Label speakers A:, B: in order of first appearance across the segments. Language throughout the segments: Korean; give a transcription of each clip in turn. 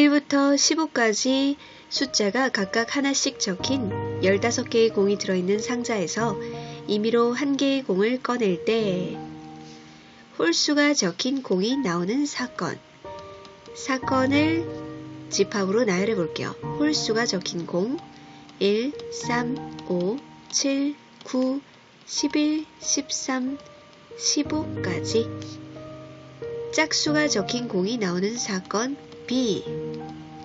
A: 1부터 15까지 숫자가 각각 하나씩 적힌 15개의 공이 들어있는 상자에서 임의로 한 개의 공을 꺼낼 때 홀수가 적힌 공이 나오는 사건. 사건을 집합으로 나열해 볼게요. 홀수가 적힌 공 1, 3, 5, 7, 9, 11, 13, 15까지 짝수가 적힌 공이 나오는 사건 B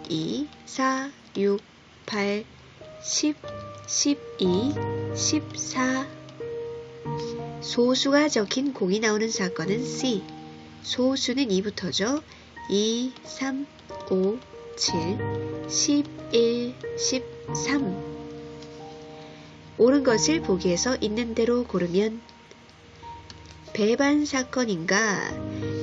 A: 2, 4, 6, 8, 10, 12, 14 소수가 적힌 공이 나오는 사건은 C 소수는 2부터죠 2, 3, 5, 7, 11, 13 옳은 것을 보기에서 있는 대로 고르면 배반 사건인가?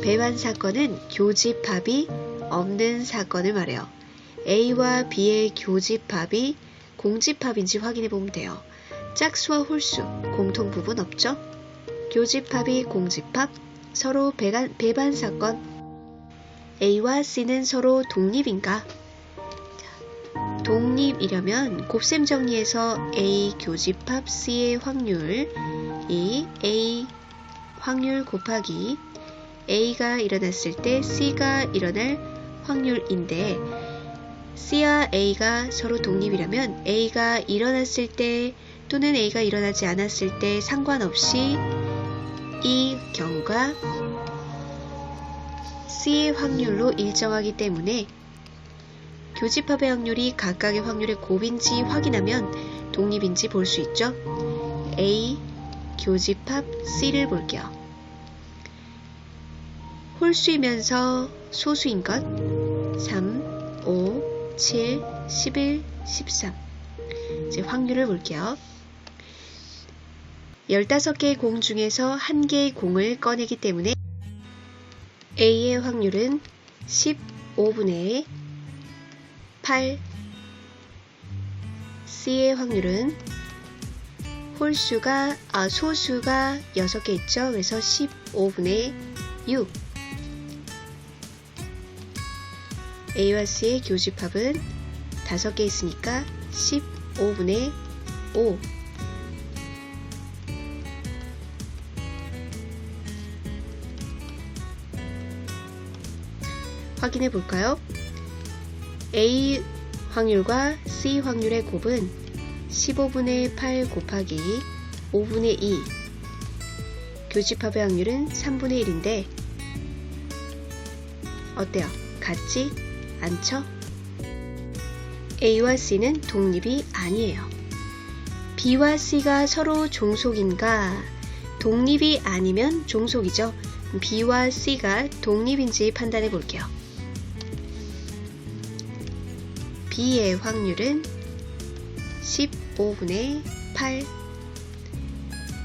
A: 배반 사건은 교집합이 없는 사건을 말해요. A와 B의 교집합이 공집합인지 확인해 보면 돼요. 짝수와 홀수, 공통 부분 없죠? 교집합이 공집합, 서로 배반, 배반 사건. A와 C는 서로 독립인가? 독립이려면 곱셈 정리해서 A 교집합 C의 확률 이 A 확률 곱하기 A가 일어났을 때 C가 일어날 확률인데 C와 A가 서로 독립이라면 A가 일어났을 때 또는 A가 일어나지 않았을 때 상관없이 이 경우가 C의 확률로 일정하기 때문에 교집합의 확률이 각각의 확률의 곱인지 확인하면 독립인지 볼 수 있죠. A 교집합 C를 볼게요. 홀수이면서 소수인 것 3, 5, 7, 11, 13 이제 확률을 볼게요. 15개의 공 중에서 한 개의 공을 꺼내기 때문에 A의 확률은 15분의 8 C의 확률은 홀수가 아 소수가 6개 있죠. 그래서 15분의 6 A와 C의 교집합은 5개 있으니까 15분의 5 확인해 볼까요? A 확률과 C 확률의 곱은 15분의 8 곱하기 5분의 2 교집합의 확률은 3분의 1인데 어때요? 같지 않죠? A와 C는 독립이 아니에요. B와 C가 서로 종속인가? 독립이 아니면 종속이죠. B와 C가 독립인지 판단해 볼게요. B의 확률은 15분의 8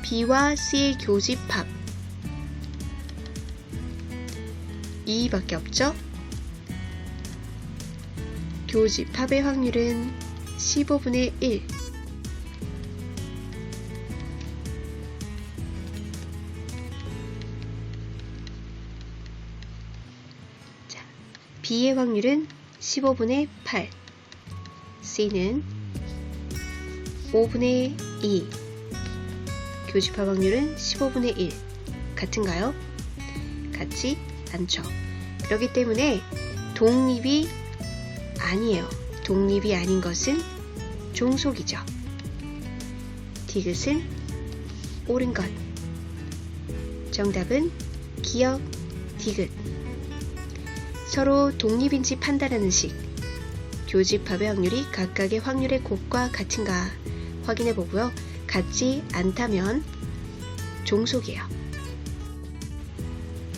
A: B와 C의 교집합 2밖에 없죠? 교집합의 확률은 15분의 1 자, B의 확률은 15분의 8 C는 5분의 2 교집합 확률은 15분의 1 같은가요? 같지 않죠. 그렇기 때문에 독립이 아니에요. 독립이 아닌 것은 종속이죠. 디귿은 옳은 것. 정답은 기억, 디귿. 서로 독립인지 판단하는 식. 교집합의 확률이 각각의 확률의 곱과 같은가 확인해 보고요. 같지 않다면 종속이에요.